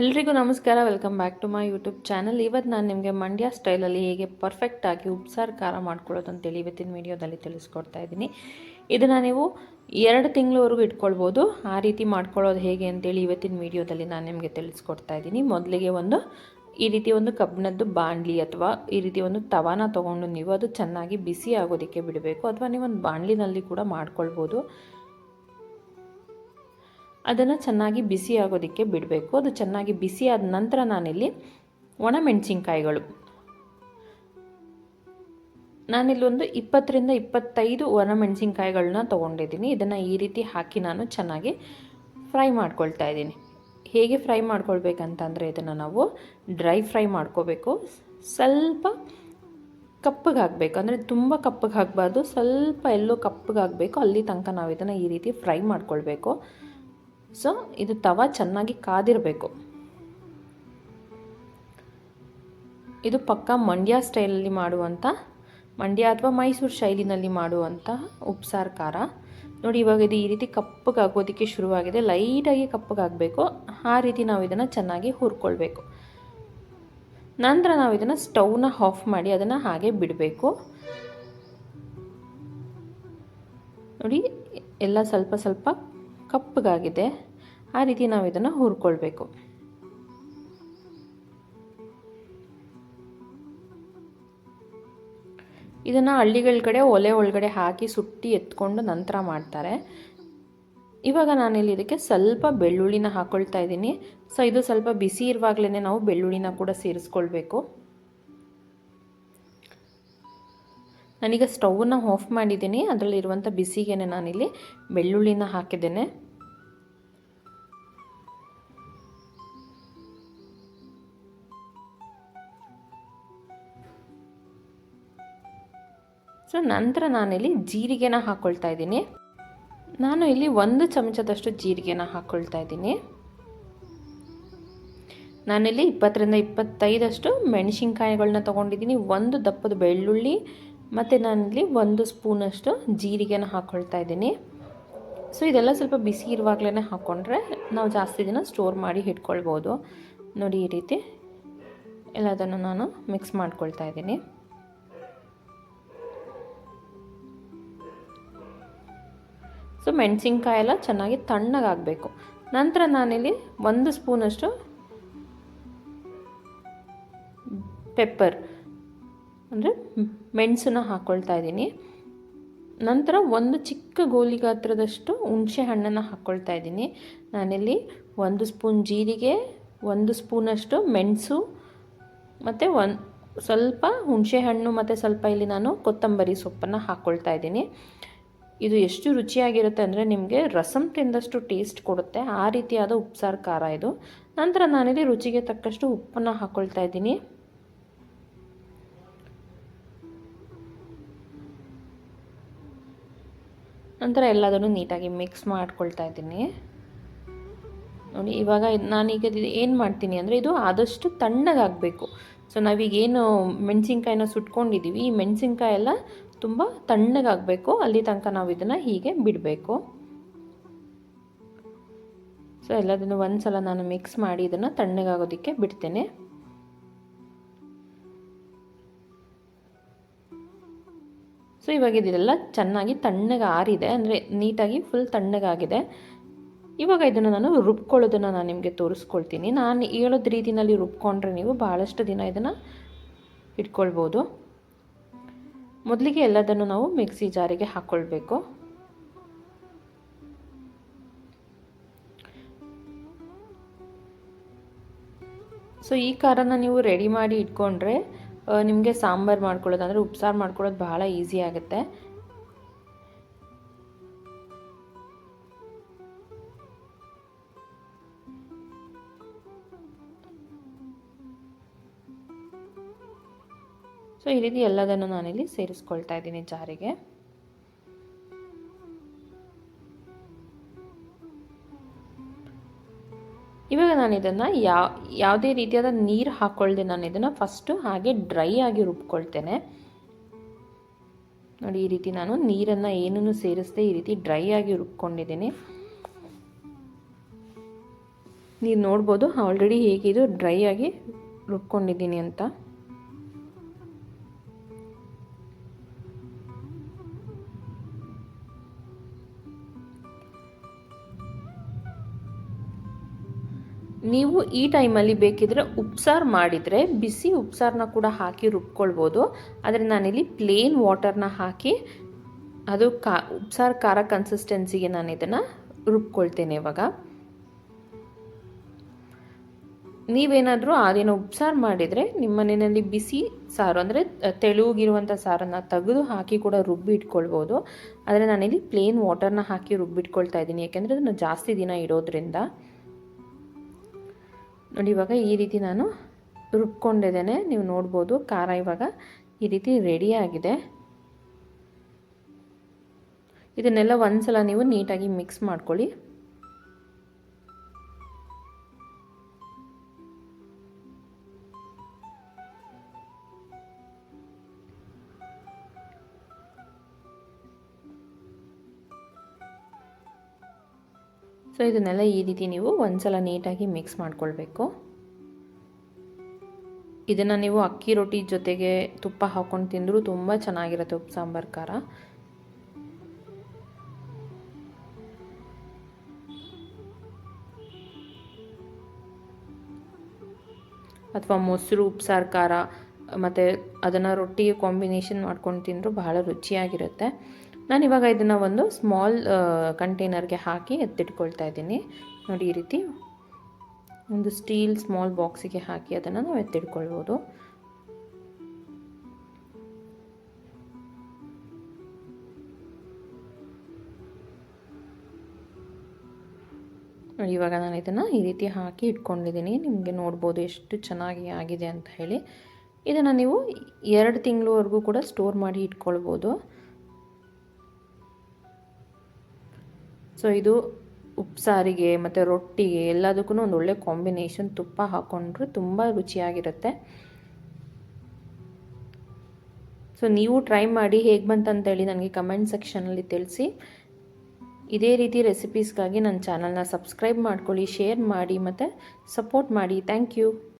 ಎಲ್ರಿಗೂ ನಮಸ್ಕಾರ, welcome back to my YouTube channel. ಇವತ್ತು ನಾನು ನಿಮಗೆ ಮಂಡ್ಯ ಸ್ಟೈಲಲ್ಲಿ ಹೇಗೆ ಪರ್ಫೆಕ್ಟಾಗಿ ಉಪ್ಸಾರು ಖಾರ ಮಾಡ್ಕೊಳ್ಳೋದು ಅಂತೇಳಿ ಇವತ್ತಿನ ವಿಡಿಯೋದಲ್ಲಿ ತಿಳಿಸ್ಕೊಡ್ತಾ ಇದ್ದೀನಿ. ಇದನ್ನು ನೀವು ಎರಡು ತಿಂಗಳವರೆಗೂ ಇಟ್ಕೊಳ್ಬೋದು. ಆ ರೀತಿ ಮಾಡ್ಕೊಳ್ಳೋದು ಹೇಗೆ ಅಂತೇಳಿ ಇವತ್ತಿನ ವಿಡಿಯೋದಲ್ಲಿ ನಾನು ನಿಮಗೆ ತಿಳಿಸ್ಕೊಡ್ತಾ ಇದ್ದೀನಿ. ಮೊದಲಿಗೆ ಒಂದು, ಈ ರೀತಿ ಒಂದು ಕಬ್ಬಿಣದ್ದು ಬಾಣಲಿ ಅಥವಾ ಈ ರೀತಿ ಒಂದು ತವಾನ ತೊಗೊಂಡು ನೀವು ಅದು ಚೆನ್ನಾಗಿ ಬಿಸಿ ಆಗೋದಕ್ಕೆ ಬಿಡಬೇಕು. ಅಥವಾ ನೀವು ಒಂದು ಬಾಣಲಿನಲ್ಲಿ ಕೂಡ ಮಾಡ್ಕೊಳ್ಬೋದು. ಅದನ್ನು ಚೆನ್ನಾಗಿ ಬಿಸಿ ಆಗೋದಕ್ಕೆ ಬಿಡಬೇಕು. ಅದು ಚೆನ್ನಾಗಿ ಬಿಸಿ ಆದ ನಂತರ ನಾನಿಲ್ಲಿ ಒಣಮೆಣಸಿನ್ಕಾಯಿಗಳು ನಾನಿಲ್ಲಿ ಒಂದು ಇಪ್ಪತ್ತರಿಂದ ಇಪ್ಪತ್ತೈದು ಒಣಮೆಣಸಿನ್ಕಾಯಿಗಳನ್ನ ತೊಗೊಂಡಿದ್ದೀನಿ. ಇದನ್ನು ಈ ರೀತಿ ಹಾಕಿ ನಾನು ಚೆನ್ನಾಗಿ ಫ್ರೈ ಮಾಡ್ಕೊಳ್ತಾ ಇದ್ದೀನಿ. ಹೇಗೆ ಫ್ರೈ ಮಾಡ್ಕೊಳ್ಬೇಕಂತಂದರೆ ಇದನ್ನು ನಾವು ಡ್ರೈ ಫ್ರೈ ಮಾಡ್ಕೋಬೇಕು. ಸ್ವಲ್ಪ ಕಪ್ಪಗೆ ಹಾಕಬೇಕು. ಅಂದರೆ ತುಂಬ ಕಪ್ಪಗೆ ಹಾಕಬಾರ್ದು. ಸ್ವಲ್ಪ ಎಲ್ಲೋ ಕಪ್ಪಗೆ ಹಾಕಬೇಕು. ಅಲ್ಲಿ ತನಕ ನಾವು ಇದನ್ನು ಈ ರೀತಿ ಫ್ರೈ ಮಾಡ್ಕೊಳ್ಬೇಕು. ಸೊ, ಇದು ತವ ಚೆನ್ನಾಗಿ ಕಾದಿರಬೇಕು. ಇದು ಪಕ್ಕ ಮಂಡ್ಯ ಸ್ಟೈಲಲ್ಲಿ ಮಾಡುವಂಥ ಮಂಡ್ಯ ಅಥವಾ ಮೈಸೂರು ಶೈಲಿನಲ್ಲಿ ಮಾಡುವಂಥ ಉಪ್ಸಾರು ಖಾರ. ನೋಡಿ, ಇವಾಗ ಇದು ಈ ರೀತಿ ಕಪ್ಪಗಾಗೋದಕ್ಕೆ ಶುರುವಾಗಿದೆ. ಲೈಟಾಗಿ ಕಪ್ಪಗಾಗಬೇಕು ಆ ರೀತಿ ನಾವು ಇದನ್ನು ಚೆನ್ನಾಗಿ ಹುರ್ಕೊಳ್ಬೇಕು. ನಂತರ ನಾವು ಇದನ್ನು ಸ್ಟವ್ನ ಆಫ್ ಮಾಡಿ ಅದನ್ನು ಹಾಗೆ ಬಿಡಬೇಕು. ನೋಡಿ, ಎಲ್ಲ ಸ್ವಲ್ಪ ಸ್ವಲ್ಪ ಕಪ್ಪಗಾಗಿದೆ. ಆ ರೀತಿ ನಾವು ಇದನ್ನು ಹುರ್ಕೊಳ್ಬೇಕು. ಇದನ್ನು ಹಳ್ಳಿಗಳ ಕಡೆ, ಒಲೆ ಒಳಗಡೆ ಹಾಕಿ ಸುಟ್ಟಿ ಎತ್ಕೊಂಡು ನಂತರ ಮಾಡ್ತಾರೆ. ಇವಾಗ ನಾನಿಲ್ಲಿ ಇದಕ್ಕೆ ಸ್ವಲ್ಪ ಬೆಳ್ಳುಳ್ಳಿನ ಹಾಕ್ಕೊಳ್ತಾ ಇದ್ದೀನಿ. ಸೊ, ಇದು ಸ್ವಲ್ಪ ಬಿಸಿ ಇರುವಾಗಲೇ ನಾವು ಬೆಳ್ಳುಳ್ಳಿನ ಕೂಡ ಸೇರಿಸ್ಕೊಳ್ಬೇಕು. ನಾನೀಗ ಸ್ಟೌವನ್ನು ಆಫ್ ಮಾಡಿದ್ದೀನಿ. ಅದರಲ್ಲಿರುವಂಥ ಬಿಸಿಗೆ ನಾನಿಲ್ಲಿ ಬೆಳ್ಳುಳ್ಳಿನ ಹಾಕಿದ್ದೇನೆ. ಸೊ ನಂತರ ನಾನಿಲ್ಲಿ ಜೀರಿಗೆನ ಹಾಕ್ಕೊಳ್ತಾ ಇದ್ದೀನಿ. ನಾನು ಇಲ್ಲಿ ಒಂದು ಚಮಚದಷ್ಟು ಜೀರಿಗೆನ ಹಾಕ್ಕೊಳ್ತಾ ಇದ್ದೀನಿ. ನಾನಿಲ್ಲಿ ಇಪ್ಪತ್ತರಿಂದ ಇಪ್ಪತ್ತೈದಷ್ಟು ಮೆಣಸಿನ್ಕಾಯಿಗಳನ್ನ ತೊಗೊಂಡಿದ್ದೀನಿ. ಒಂದು ದಪ್ಪದ ಬೆಳ್ಳುಳ್ಳಿ ಮತ್ತು ನಾನಿಲ್ಲಿ ಒಂದು ಸ್ಪೂನಷ್ಟು ಜೀರಿಗೆನ ಹಾಕ್ಕೊಳ್ತಾ ಇದ್ದೀನಿ. ಸೊ ಇದೆಲ್ಲ ಸ್ವಲ್ಪ ಬಿಸಿ ಇರುವಾಗಲೇ ಹಾಕ್ಕೊಂಡ್ರೆ ನಾವು ಜಾಸ್ತಿ ದಿನ ಸ್ಟೋರ್ ಮಾಡಿ ಇಟ್ಕೊಳ್ಬೋದು. ನೋಡಿ ಈ ರೀತಿ ಎಲ್ಲದನ್ನು ನಾನು ಮಿಕ್ಸ್ ಮಾಡ್ಕೊಳ್ತಾ ಇದ್ದೀನಿ. ಸೊ ಮೆಣಸಿನ್ಕಾಯಿ ಎಲ್ಲ ಚೆನ್ನಾಗಿ ತಣ್ಣಗಾಗಬೇಕು. ನಂತರ ನಾನಿಲ್ಲಿ ಒಂದು ಸ್ಪೂನಷ್ಟು ಪೆಪ್ಪರ್, ಅಂದರೆ ಮೆಣಸನ್ನ ಹಾಕ್ಕೊಳ್ತಾ ಇದ್ದೀನಿ. ನಂತರ ಒಂದು ಚಿಕ್ಕ ಗೋಲಿ ಗಾತ್ರದಷ್ಟು ಹುಣಸೆ ಹಣ್ಣನ್ನು ಹಾಕ್ಕೊಳ್ತಾ ಇದ್ದೀನಿ. ನಾನಿಲ್ಲಿ ಒಂದು ಸ್ಪೂನ್ ಜೀರಿಗೆ, ಒಂದು ಸ್ಪೂನಷ್ಟು ಮೆಣಸು, ಮತ್ತು ಒನ್ ಸ್ವಲ್ಪ ಹುಣಸೆ ಹಣ್ಣು, ಮತ್ತು ಸ್ವಲ್ಪ ಇಲ್ಲಿ ನಾನು ಕೊತ್ತಂಬರಿ ಸೊಪ್ಪನ್ನು ಹಾಕ್ಕೊಳ್ತಾ ಇದ್ದೀನಿ. ಇದು ಎಷ್ಟು ರುಚಿಯಾಗಿರುತ್ತೆ ಅಂದರೆ ನಿಮಗೆ ರಸಂ ತಿಂದಷ್ಟು ಟೇಸ್ಟ್ ಕೊಡುತ್ತೆ. ಆ ರೀತಿಯಾದ ಉಪ್ಸಾರು ಖಾರ ಇದು. ನಂತರ ನಾನಿಲ್ಲಿ ರುಚಿಗೆ ತಕ್ಕಷ್ಟು ಉಪ್ಪನ್ನು ಹಾಕ್ಕೊಳ್ತಾ ಇದ್ದೀನಿ. ನಂತರ ಎಲ್ಲದನ್ನು ನೀಟಾಗಿ ಮಿಕ್ಸ್ ಮಾಡ್ಕೊಳ್ತಾ ಇದ್ದೀನಿ. ನೋಡಿ, ಇವಾಗ ನಾನೀಗ ಏನು ಮಾಡ್ತೀನಿ ಅಂದರೆ ಇದು ಆದಷ್ಟು ತಣ್ಣಗಾಗಬೇಕು. ಸೊ ನಾವೀಗೇನು ಮೆಣಸಿನ್ಕಾಯಿನ ಸುಟ್ಕೊಂಡಿದ್ದೀವಿ ಈ ಮೆಣಸಿನ್ಕಾಯಿ ಎಲ್ಲ ತುಂಬ ತಣ್ಣಗಾಗಬೇಕು. ಅಲ್ಲಿ ತನಕ ನಾವು ಇದನ್ನು ಹೀಗೆ ಬಿಡಬೇಕು. ಸೊ ಎಲ್ಲದನ್ನು ಒಂದು ಸಲ ನಾನು ಮಿಕ್ಸ್ ಮಾಡಿ ಇದನ್ನು ತಣ್ಣಗಾಗೋದಕ್ಕೆ ಬಿಡ್ತೇನೆ. ಸೊ ಇವಾಗ ಇದೆಲ್ಲ ಚೆನ್ನಾಗಿ ತಣ್ಣಗೆ ಆರಿದೆ. ಅಂದರೆ ನೀಟಾಗಿ ಫುಲ್ ತಣ್ಣಗಾಗಿದೆ. ಇವಾಗ ಇದನ್ನು ನಾನು ರುಬ್ಕೊಳ್ಳೋದನ್ನು ನಾನು ನಿಮಗೆ ತೋರಿಸ್ಕೊಳ್ತೀನಿ. ನಾನು ಹೇಳೋದು ರೀತಿಯಲ್ಲಿ ರುಬ್ಕೊಂಡ್ರೆ ನೀವು ಭಾಳಷ್ಟು ದಿನ ಇದನ್ನು ಇಟ್ಕೊಳ್ಬೋದು. ಮೊದಲಿಗೆ ಎಲ್ಲದನ್ನು ನಾವು ಮಿಕ್ಸಿ ಜಾರಿಗೆ ಹಾಕ್ಕೊಳ್ಬೇಕು ಸೊ ಈ ಖಾರನ ನೀವು ರೆಡಿ ಮಾಡಿ ಇಟ್ಕೊಂಡ್ರೆ ನಿಮಗೆ ಸಾಂಬಾರು ಮಾಡ್ಕೊಳ್ಳೋದು ಅಂದರೆ ಉಪ್ಸಾರು ಮಾಡ್ಕೊಳ್ಳೋದು ಬಹಳ ಈಸಿ ಆಗುತ್ತೆ. ಸೊ ಈ ರೀತಿ ಎಲ್ಲದನ್ನು ನಾನಿಲ್ಲಿ ಸೇರಿಸ್ಕೊಳ್ತಾ ಇದ್ದೀನಿ ಜಾರಿಗೆ. ಇವಾಗ ನಾನು ಇದನ್ನು ಯಾವ ಯಾವುದೇ ರೀತಿಯಾದ ನೀರು ಹಾಕ್ಕೊಳ್ದೆ ನಾನು ಇದನ್ನು ಫಸ್ಟು ಹಾಗೆ ಡ್ರೈ ಆಗಿ ರುಬ್ಕೊಳ್ತೇನೆ. ನೋಡಿ, ಈ ರೀತಿ ನಾನು ನೀರನ್ನು ಏನೂ ಸೇರಿಸದೆ ಈ ರೀತಿ ಡ್ರೈ ಆಗಿ ರುಬ್ಕೊಂಡಿದ್ದೀನಿ. ನೀವು ನೋಡ್ಬೋದು, ಆಲ್ರೆಡಿ ಹೇಗಿದು ಡ್ರೈ ಆಗಿ ರುಬ್ಕೊಂಡಿದ್ದೀನಿ ಅಂತ. ನೀವು ಈ ಟೈಮಲ್ಲಿ ಬೇಕಿದ್ರೆ ಉಪ್ಸಾರು ಮಾಡಿದರೆ ಬಿಸಿ ಉಪ್ಸಾರನ್ನ ಕೂಡ ಹಾಕಿ ರುಬ್ಕೊಳ್ಬೋದು. ಆದರೆ ನಾನಿಲ್ಲಿ ಪ್ಲೇನ್ ವಾಟರ್ನ ಹಾಕಿ ಅದು ಕಾ, ಉಪ್ಸಾರು ಖಾರ ಕನ್ಸಿಸ್ಟೆನ್ಸಿಗೆ ನಾನು ಇದನ್ನು ರುಬ್ಕೊಳ್ತೇನೆ ಇವಾಗ. ನೀವೇನಾದರೂ ಅದೇನೋ ಉಪ್ಸಾರು ಮಾಡಿದರೆ ನಿಮ್ಮ ಮನೆಯಲ್ಲಿ ಬಿಸಿ ಸಾರು ಅಂದರೆ ತೆಳುಗಿರುವಂಥ ಸಾರನ್ನು ತೆಗೆದು ಹಾಕಿ ಕೂಡ ರುಬ್ಬಿ ಇಟ್ಕೊಳ್ಬೋದು ಆದರೆ ನಾನಿಲ್ಲಿ ಪ್ಲೇನ್ ವಾಟರ್ನ ಹಾಕಿ ರುಬ್ಬಿಟ್ಕೊಳ್ತಾ ಇದ್ದೀನಿ. ಯಾಕೆಂದರೆ ಅದನ್ನು ಜಾಸ್ತಿ ದಿನ ಇರೋದ್ರಿಂದ ನೋಡಿ, ಇವಾಗ ಈ ರೀತಿ ನಾನು ರುಬ್ಕೊಂಡಿದ್ದೇನೆ. ನೀವು ನೋಡ್ಬೋದು, ಖಾರ ಇವಾಗ ಈ ರೀತಿ ರೆಡಿಯಾಗಿದೆ ಇದನ್ನೆಲ್ಲ ಒಂದ್ಸಲ ನೀವು ನೀಟಾಗಿ ಮಿಕ್ಸ್ ಮಾಡ್ಕೊಳ್ಳಿ. ಸೊ ಇದನ್ನೆಲ್ಲ ಈ ರೀತಿ ನೀವು ಒಂದ್ಸಲ ನೀಟಾಗಿ ಮಿಕ್ಸ್ ಮಾಡ್ಕೊಳ್ಬೇಕು. ಇದನ್ನು ನೀವು ಅಕ್ಕಿ ರೊಟ್ಟಿ ಜೊತೆಗೆ ತುಪ್ಪ ಹಾಕ್ಕೊಂಡು ತಿಂದರೂ ತುಂಬ ಚೆನ್ನಾಗಿರುತ್ತೆ ಉಪ್ಪು ಸಾಂಬಾರು ಖಾರ. ಅಥವಾ ಮೊಸರು ಉಪ್ಸಾರು ಖಾರ, ಮತ್ತು ಅದನ್ನು ರೊಟ್ಟಿಗೆ ಕಾಂಬಿನೇಷನ್ ಮಾಡ್ಕೊಂಡು ತಿಂದರೂ ಬಹಳ ರುಚಿಯಾಗಿರುತ್ತೆ. ನಾನು ಇವಾಗ ಇದನ್ನು ಒಂದು ಸ್ಮಾಲ್ ಕಂಟೈನರ್ಗೆ ಹಾಕಿ ಎತ್ತಿಟ್ಕೊಳ್ತಾ ಇದ್ದೀನಿ. ನೋಡಿ ಈ ರೀತಿ ಒಂದು ಸ್ಟೀಲ್ ಸ್ಮಾಲ್ ಬಾಕ್ಸಿಗೆ ಹಾಕಿ ಅದನ್ನು ನಾವು ಎತ್ತಿಟ್ಕೊಳ್ಬೋದು. ಇವಾಗ ನಾನು ಇದನ್ನು ಈ ರೀತಿ ಹಾಕಿ ಇಟ್ಕೊಂಡಿದ್ದೀನಿ. ನಿಮಗೆ ನೋಡ್ಬೋದು ಎಷ್ಟು ಚೆನ್ನಾಗಿ ಆಗಿದೆ ಅಂತ ಹೇಳಿ. ಇದನ್ನು ನೀವು ಎರಡು ತಿಂಗಳವರೆಗೂ ಕೂಡ ಸ್ಟೋರ್ ಮಾಡಿ ಇಟ್ಕೊಳ್ಬೋದು. ಸೊ ಇದು ಉಪ್ಸಾರಿಗೆ ಮತ್ತು ರೊಟ್ಟಿಗೆ ಎಲ್ಲದಕ್ಕೂ ಒಂದು ಒಳ್ಳೆ ಕಾಂಬಿನೇಷನ್ ತುಪ್ಪ ಹಾಕ್ಕೊಂಡ್ರೆ ತುಂಬ ರುಚಿಯಾಗಿರುತ್ತೆ. ಸೊ ನೀವು ಟ್ರೈ ಮಾಡಿ ಹೇಗೆ ಬಂತಂತೇಳಿ ನನಗೆ ಕಮೆಂಟ್ ಸೆಕ್ಷನಲ್ಲಿ ತಿಳಿಸಿ. ಇದೇ ರೀತಿ ರೆಸಿಪೀಸ್ಗಾಗಿ ನನ್ನ ಚಾನಲ್ನ ಸಬ್ಸ್ಕ್ರೈಬ್ ಮಾಡ್ಕೊಳ್ಳಿ ಶೇರ್ ಮಾಡಿ ಮತ್ತು ಸಪೋರ್ಟ್ ಮಾಡಿ. Thank you